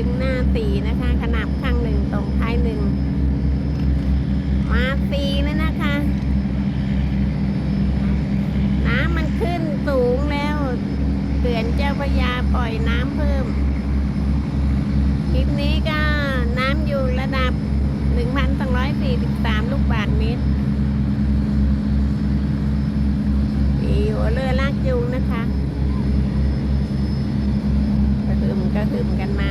ดึงหน้าตีนะคะ ขนาบข้างหนึ่งตรงท้ายหนึ่ง มาตีแล้วนะคะ น้ำมันขึ้นสูงแล้วเขื่อนเจ้าพระยาปล่อยน้ำเพิ่ม คลิปนี้ก็น้ำอยู่ระดับ 1,243 ลูกบาทเมตรมีหัวเรือลากจูงนะคะ กระหึ่มกระหึ่มกันมา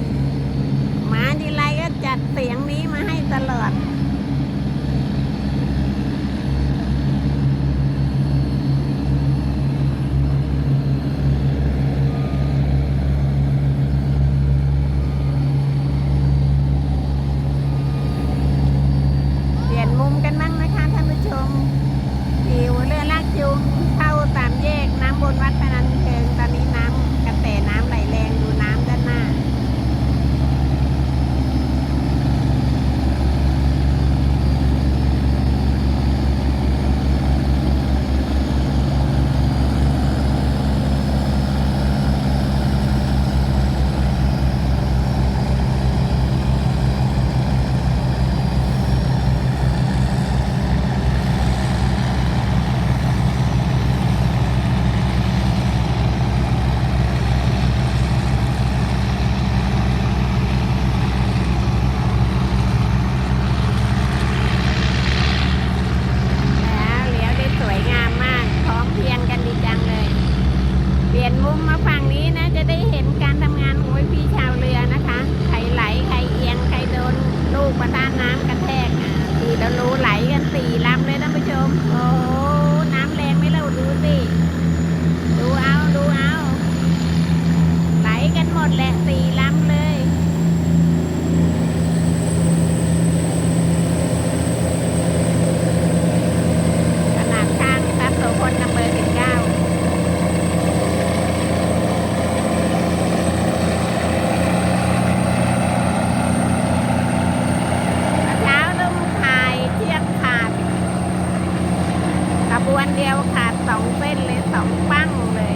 ดียวขาดสองเส้นเลยสองปั้งเลย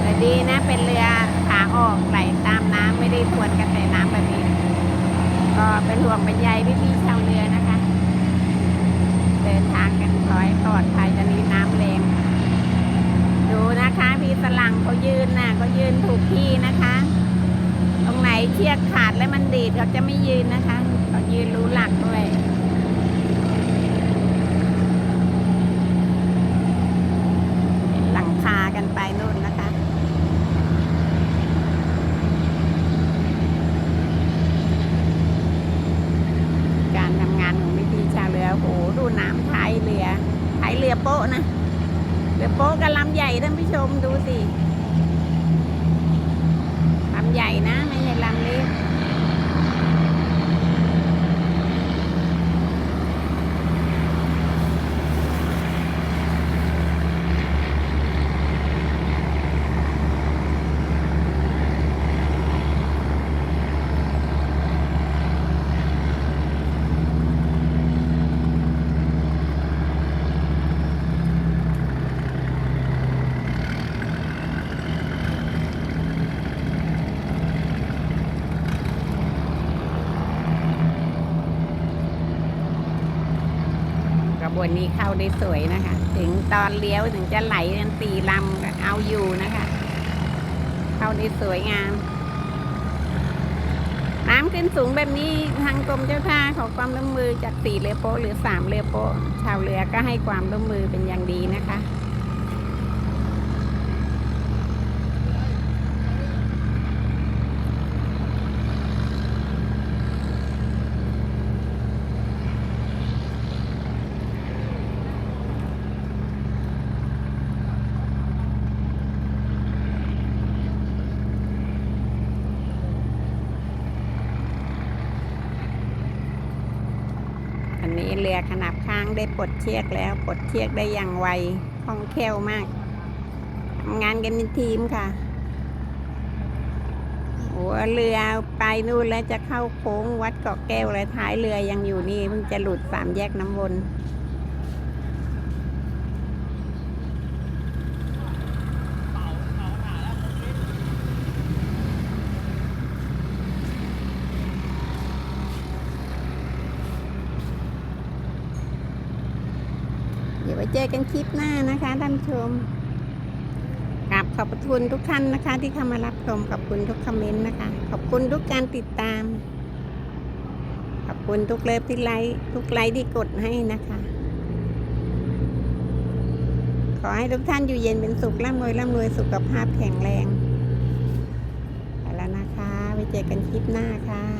แต่ดีนะเป็นเรือขาออกไหลตามน้ำไม่ได้ทวนกระแสน้ำแบบนี้ ก็เป็นห่วงเป็นใยพี่ๆชาวเรือนะคะ เดินทางกันขอให้ปลอดภัยตอนนี้น้ำแรงดูนะคะพี่สลังเขายืนน่ะเขายืนถูกที่นะคะ ตรงไหนเชือกขาดแล้วมันดีดเขาจะไม่ยืนนะคะเขายืนรู้หลักด้วย หลังคากันไปนู่นนะคะ การทำงานของพี่พี่ๆชาวเรือโห ดูน้ำท้ายเรือท้ายเรือโป๊ะนะเรือโป๊ะกับลำใหญ่ท่านผู้ชมดูสิลำใหญ่นะ ไม่ใช่ลำเล็กกระ บวนนี้เข้าได้สวยนะคะ ถึงตอนเลี้ยวถึงจะไหลกันตีลำเอาอยู่นะคะ เข้าได้สวยงาม น้ำขึ้นสูงแบบนี้ทางกรมเจ้าท่าขอความร่วมมือจากสี่เรือโป๊หรือสามเรือโป๊ชาวเรือก็ให้ความร่วมมือเป็นอย่างดีนะคะ ขนาบข้างได้ปลดเชือกแล้วปลดเชือกได้อย่างไวคล่องแคล่วมากทำงานกันเป็นทีมค่ะโอ้เรือไปนู่นแล้วจะเข้าโค้งวัดเกาะแก้วแล้วท้ายเรือยังอยู่นี่เพิ่งจะหลุดสามแยกน้ำวน วไว้เจอกันคลิปหน้านะคะท่านผู้ชมกราบขอบคุณทุกท่านนะคะ ที่เข้ามารับชมขอบคุณทุกคอมเมนต์นะคะ ขอบคุณทุกการติดตาม ขอบคุณทุกเลิฟที่ไลค์ทุกไลค์ที่กดให้นะคะ ขอให้ทุกท่านอยู่เย็นเป็นสุขร่ำรวยร่ำรวยสุขภาพแข็งแรงไปแล้วนะคะไว้เจอกันคลิปหน้าค่ะ